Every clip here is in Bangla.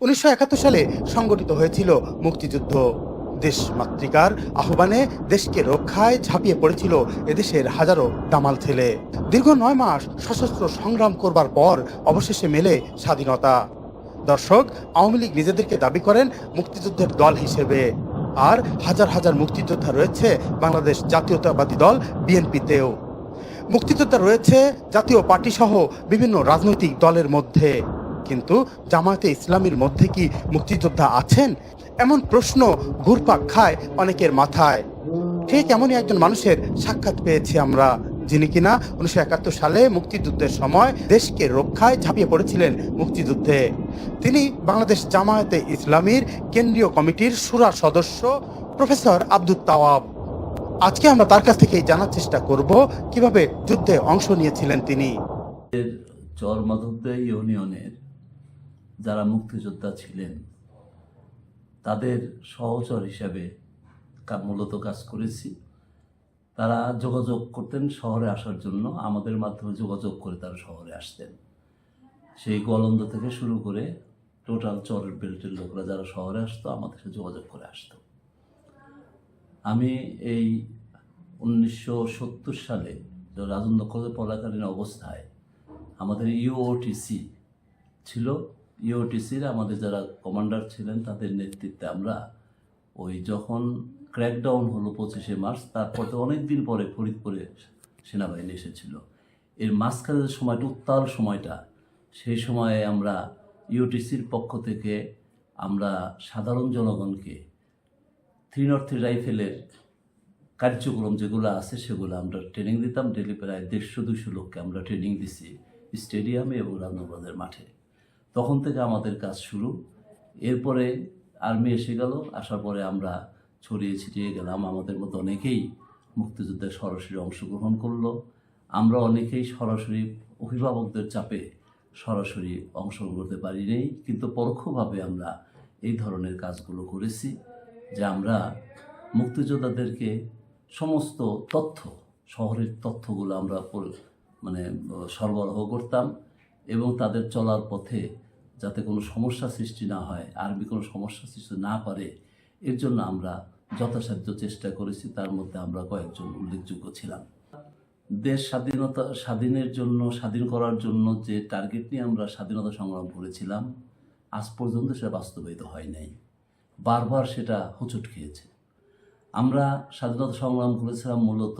উনিশশো একাত্তর সালে সংগঠিত হয়েছিল মুক্তিযুদ্ধ। দেশ মাতৃকার আহ্বানে দেশকে রক্ষায় ঝাঁপিয়ে পড়েছিল এদেশের হাজারো দামাল ছেলে। দীর্ঘ নয় মাস সশস্ত্র সংগ্রাম করবার পর অবশেষে মেলে স্বাধীনতা। দর্শক, আওয়ামী লীগ নিজেদেরকে দাবি করেন মুক্তিযুদ্ধের দল হিসেবে। আর হাজার হাজার মুক্তিযোদ্ধা রয়েছে বাংলাদেশ জাতীয়তাবাদী দল বিএনপিতেও। মুক্তিযোদ্ধা রয়েছে জাতীয় পার্টি সহ বিভিন্ন রাজনৈতিক দলের মধ্যে। কিন্তু জামায়াতে ইসলামীর মধ্যে কি মুক্তিযোদ্ধা আছেন? এমন প্রশ্ন ঘুরপাক খায় অনেকের মাথায়। ঠিক এমনই একজন মানুষের সাক্ষাৎ পেয়েছি আমরা, যিনি কিনা উনিশশো একাত্তর সালে মুক্তিযুদ্ধের সময় দেশকে রক্ষায় ঝাঁপিয়ে পড়েছিলেন মুক্তিযুদ্ধে। তিনি বাংলাদেশ জামায়াতে ইসলামীর কেন্দ্রীয় কমিটির সুরা সদস্য, প্রফেসর আব্দুল তাওয়াব। আজকে আমরা তার কাছ থেকেই জানার চেষ্টা করব কীভাবে যুদ্ধে অংশ নিয়েছিলেন তিনি। চর ইউনিয়নের যারা মুক্তিযোদ্ধা ছিলেন, তাদের সহচর হিসাবে মূলত কাজ করেছি। তারা যোগাযোগ করতেন শহরে আসার জন্য, আমাদের মাধ্যমে যোগাযোগ করে তারা শহরে আসতেন। সেই গোয়ালন্দ থেকে শুরু করে টোটাল চরের বেল্টের লোকরা যারা শহরে আসতো, আমাদের সাথে যোগাযোগ করে আসতো। আমি এই উনিশশো সত্তর সালে রাজেন্দ্র কলেজে পড়াকালীন অবস্থায় আমাদের ইউওটিসি ছিল ইউওটিসির আমাদের যারা কমান্ডার ছিলেন, তাদের নেতৃত্বে আমরা ওই যখন ক্র্যাকডাউন হলো পঁচিশে মার্চ, তারপর তো অনেক দিন পরে ফরিদপুরে সেনাবাহিনী এসেছিল। এর মাঝখানে যে সময়টা, উত্তাল সময়টা, সেই সময়ে আমরা ইউটিসির পক্ষ থেকে আমরা সাধারণ জনগণকে থ্রি নট থ্রি রাইফেলের কার্যক্রম যেগুলো আছে, সেগুলো আমরা ট্রেনিং দিতাম। ডেলি প্রায় দেড়শো দুশো লোককে আমরা ট্রেনিং দিছি স্টেডিয়ামে এবং রামনগরের মাঠে। তখন থেকে আমাদের কাজ শুরু। এরপরে আর্মি এসে গেল, আসার পরে আমরা ছড়িয়ে ছিটিয়ে গেলাম। আমাদের মতো অনেকেই মুক্তিযুদ্ধে সরাসরি অংশগ্রহণ করল। আমরা অনেকেই সরাসরি অভিভাবকদের চাপে সরাসরি অংশগ্রহণ করতে পারি নাই, কিন্তু পরোক্ষভাবে আমরা এই ধরনের কাজগুলো করেছি, যে আমরা মুক্তিযোদ্ধাদেরকে সমস্ত তথ্য, শহরের তথ্যগুলো আমরা মানে সরবরাহ করতাম। এবং তাদের চলার পথে যাতে কোনো সমস্যা সৃষ্টি না হয় আর্মি কোনো সমস্যা সৃষ্টি না পারে এর জন্য আমরা যথাসাধ্য চেষ্টা করেছি। তার মধ্যে আমরা কয়েকজন উল্লেখযোগ্য ছিলাম। দেশ স্বাধীনতা, স্বাধীনের জন্য, স্বাধীন করার জন্য যে টার্গেট নিয়ে আমরা স্বাধীনতা সংগ্রাম করেছিলাম, আজ পর্যন্ত সেটা বাস্তবায়িত হয় নাই। বারবার সেটা হোঁচট খেয়েছে। আমরা স্বাধীনতা সংগ্রাম করেছিলাম মূলত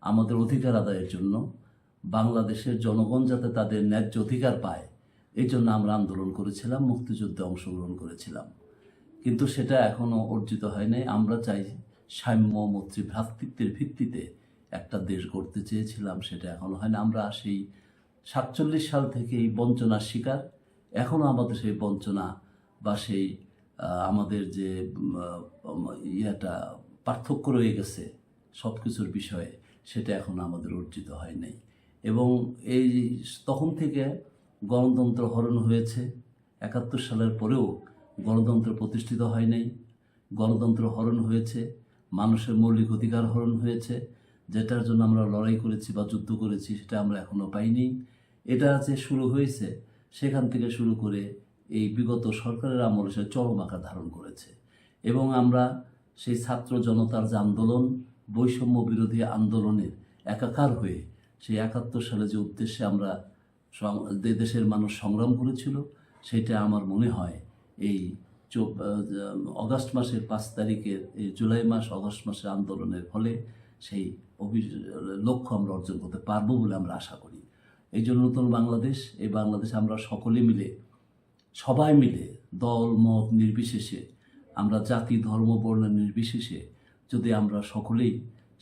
আমাদের অধিকার আদায়ের জন্য। বাংলাদেশের জনগণ যাতে তাদের ন্যায্য অধিকার পায়, এই জন্য আমরা আন্দোলন করেছিলাম, মুক্তিযুদ্ধে অংশগ্রহণ করেছিলাম। কিন্তু সেটা এখনও অর্জিত হয় নাই। আমরা চাই সাম্য, মৈত্রী, ভ্রাতৃত্বের ভিত্তিতে একটা দেশ গড়তে চেয়েছিলাম, সেটা এখনও হয় না। আমরা সেই সাতচল্লিশ সাল থেকে এই বঞ্চনার শিকার। এখনও আমাদের সেই বঞ্চনা বা সেই আমাদের যে ইয়েটা পার্থক্য রয়ে গেছে সব কিছুর বিষয়ে, সেটা এখন আমাদের অর্জিত হয় নাই। এবং এই তখন থেকে গণতন্ত্র হরণ হয়েছে। একাত্তর সালের পরেও গণতন্ত্র প্রতিষ্ঠিত হয় নাই। গণতন্ত্র হরণ হয়েছে। মানুষের মৌলিক অধিকার হরণ হয়েছে। যেটার জন্য আমরা লড়াই করেছি বা যুদ্ধ করেছি সেটা আমরা এখনও পাইনি। এটা যে শুরু হয়েছে, সেখান থেকে শুরু করে এই বিগত সরকারের আমলে সে চরম আকার ধারণ করেছে। এবং আমরা সেই ছাত্র জনতার যে আন্দোলন, বৈষম্য বিরোধী আন্দোলনের একাকার হয়ে সেই একাত্তর সালে যে উদ্দেশ্যে আমরা দেশের মানুষ সংগ্রাম করেছিল, সেটা আমার মনে হয় এই অগাস্ট মাসের পাঁচ তারিখের এই জুলাই মাস, অগস্ট মাসের আন্দোলনের ফলে সেই অভি, লক্ষ্য আমরা অর্জন করতে পারব বলে আমরা আশা করি। এই জন্য নতুন বাংলাদেশ, এই বাংলাদেশ আমরা সকলে মিলে, সবাই মিলে দল, মত নির্বিশেষে, আমরা জাতি, ধর্ম, বর্ণ নির্বিশেষে যদি আমরা সকলেই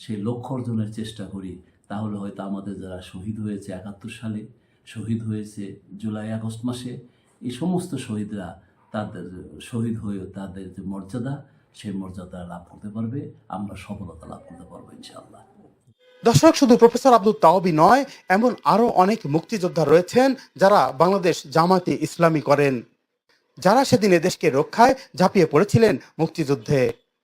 সেই লক্ষ্য অর্জনের চেষ্টা করি তাহলে হয়তো আমাদের যারা শহীদ হয়েছে একাত্তর সালে, শহীদ হয়েছে জুলাই, আগস্ট মাসে, এই সমস্ত শহীদরা তাদের শহীদ হয়ে তাদের যে মর্যাদা, সেই মর্যাদা লাভ করতে পারবে, আমরা সফলতা লাভ করতে পারব ইনশাআল্লাহ। দর্শক, শুধু প্রফেসর আব্দুল তাওবি নয়, এমন আরও অনেক মুক্তিযোদ্ধা রয়েছেন যারা বাংলাদেশ জামাতে ইসলামী করেন, যারা সেদিন দেশকে রক্ষায় ঝাঁপিয়ে পড়েছিলেন মুক্তিযুদ্ধে।